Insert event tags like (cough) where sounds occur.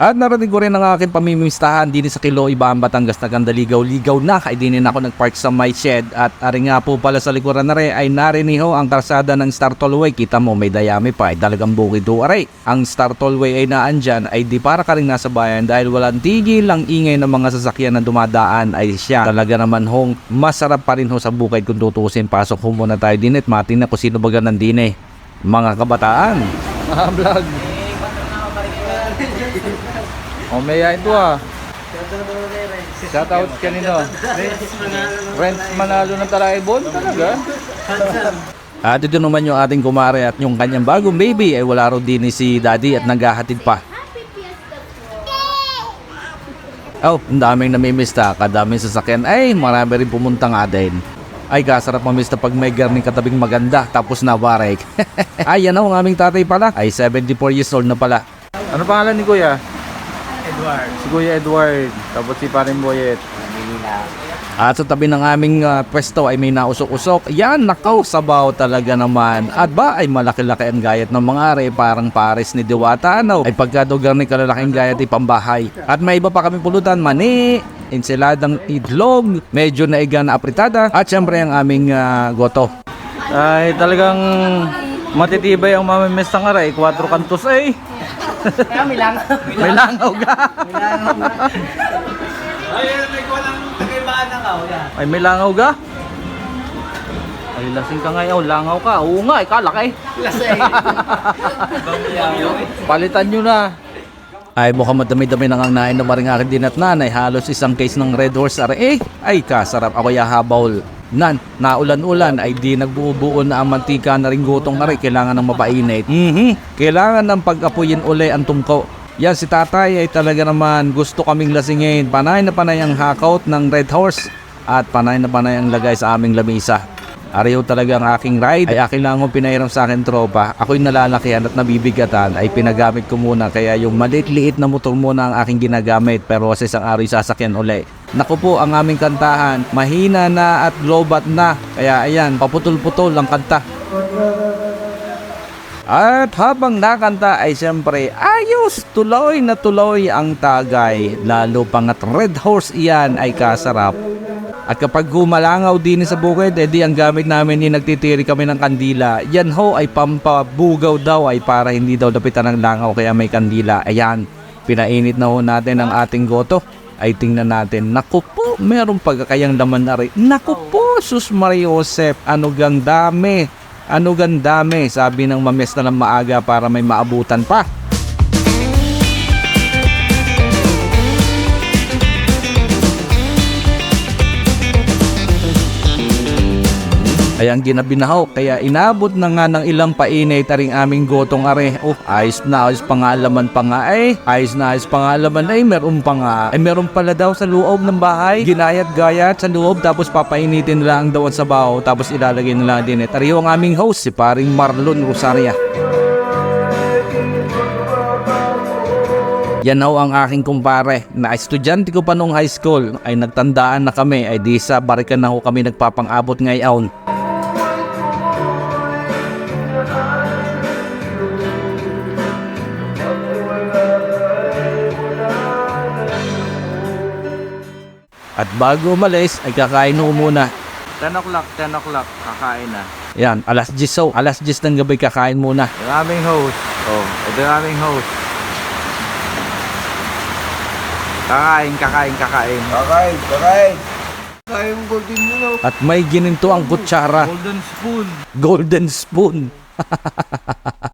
At narating ko rin ang aking pamimistahan din sa Kiloy, Bahan, Batangas na gandaligaw-ligaw na kay din ako nagpark sa my shed at ari nga po pala sa likuran na rin ay nariniho ang karsada ng Star Tollway. Kita mo may dayami pa ay dalagang bukid do aray. Ang Star Tollway ay naan dyan ay di para ka rin nasa bayan dahil walang tigil ang ingay ng mga sasakyan na dumadaan ay siya. Talaga naman hong masarap pa rin ho sa bukid kung tutusin. Pasok ho muna tayo din at matin na kung sino baga nandin eh. Mga kabataan. Ah, vlog. O may ito ah. Shoutout kanino? Rent Manalo ng Taraibon talaga. At ito naman yung ating kumare at yung kanyang bagong baby ay wala raw din si daddy at naghahatid pa. Oh, ang daming namimista, kadaming sasakyan. Ay, marami rin pumunta nga din. Ay, kasarap mamista pag may garning katabing maganda, tapos na warek. (laughs) ay, yan ang aming tatay pala. Ay, 74 years old na pala. Ano pangalan ni Kuya? Edward. Si Kuya Edward, tapos si Parin Boyet. At sa tabi ng aming ah, pwesto ay may nausok-usok. Yan, nakaw, sabaw talaga naman. At ba ay malaki-laki ang gayat ng mga are, parang pares ni Diwata. Ano? Ay pagkadugar ni kalalaking gayat ay pambahay. At may iba pa kami pulutan, mani, ensiladang itlog, medyo naiga na apritada, at syempre ang aming ah, goto. Ay talagang matitibay ang mamimiss ng aray, 4 kantos ay. Kaya may lang. May langaw ka. Ay, may walang kagibaan na ka. Yan. Ay, may langaw ka? Ay, lasing ka ngayon. Langaw ka. Oo nga, ikalak eh. Lasay. Palitan nyo na. Ay, mukhang madami-dami nang ang nain na maring akin din at nanay. Halos isang case ng Red Horse are eh. Ay, kasarap ako yahabaw. Nan, naulan-ulan ay di nagbubuo na ang mantika na ring gutong na rin. Kailangan ng mapainit. Mhm. Kailangan ng pag-apuyin uli ang tungko. Yan, si tatay ay talaga naman gusto kaming lasingin. Panay na panay ang hakaut ng Red Horse at panay na panay ang lagay sa aming lamisa. Ariyo talaga ang aking ride ay akin lang ang pinahiram sa akin tropa. Ako'y nalalakihan at nabibigatan ay pinagamit ko muna kaya yung maliit-liit na motor muna ang aking ginagamit pero sa isang araw sasakyan uli. Naku po ang aming kantahan, mahina na at lobat na. Kaya ayan, paputol-putol ang kanta. At habang nakanta ay siyempre ayos tuloy na tuloy ang tagay lalo pangat red horse iyan ay kasarap. At kapag gumalangaw din sa bukid, edi ang gamit namin ni nagtitiri kami ng kandila. Yan ho ay pampabugaw daw ay para hindi daw dapitan ng langaw kaya may kandila. Ayan, pinainit na ho natin ang ating goto. Ay tingnan natin, naku po, meron pagkakayang laman na rin. Naku po, sus Maria Josep, ano gang dami. Ano gang dami, sabi ng mames na ng maaga para may maabutan pa. Ayan ginabinaho kaya inabot na nga ng ilang painay taring aming gotong are. Oh, ayos na ayos pangalaman pa nga eh. Ayos na ayos pangalaman ay meron pa nga. Ay meron pala daw sa loob ng bahay. Ginayat-gayat sa loob tapos papainitin nila ang dawan sa baho tapos ilalagay nila din eh. Tariyo ang aming host si paring Marlon Rosaria. Yan ho ang aking kumpare na estudyante ko pa nung high school ay nagtandaan na kami ay di sa barikan na ho kami nagpapang-abot ngayon. At bago umalis ay kakain ho muna. 10 o'clock, 10 o'clock, kakain na. Yan, alas 10 so, alas 10 ng gabi kakain muna. Yung aming host. Oh, ito yung aming host. Kakain, kakain, kakain. Kakain, kakain. Kaya yung golden mo na. At may gininto ang kutsara. Golden spoon. Golden spoon. (laughs)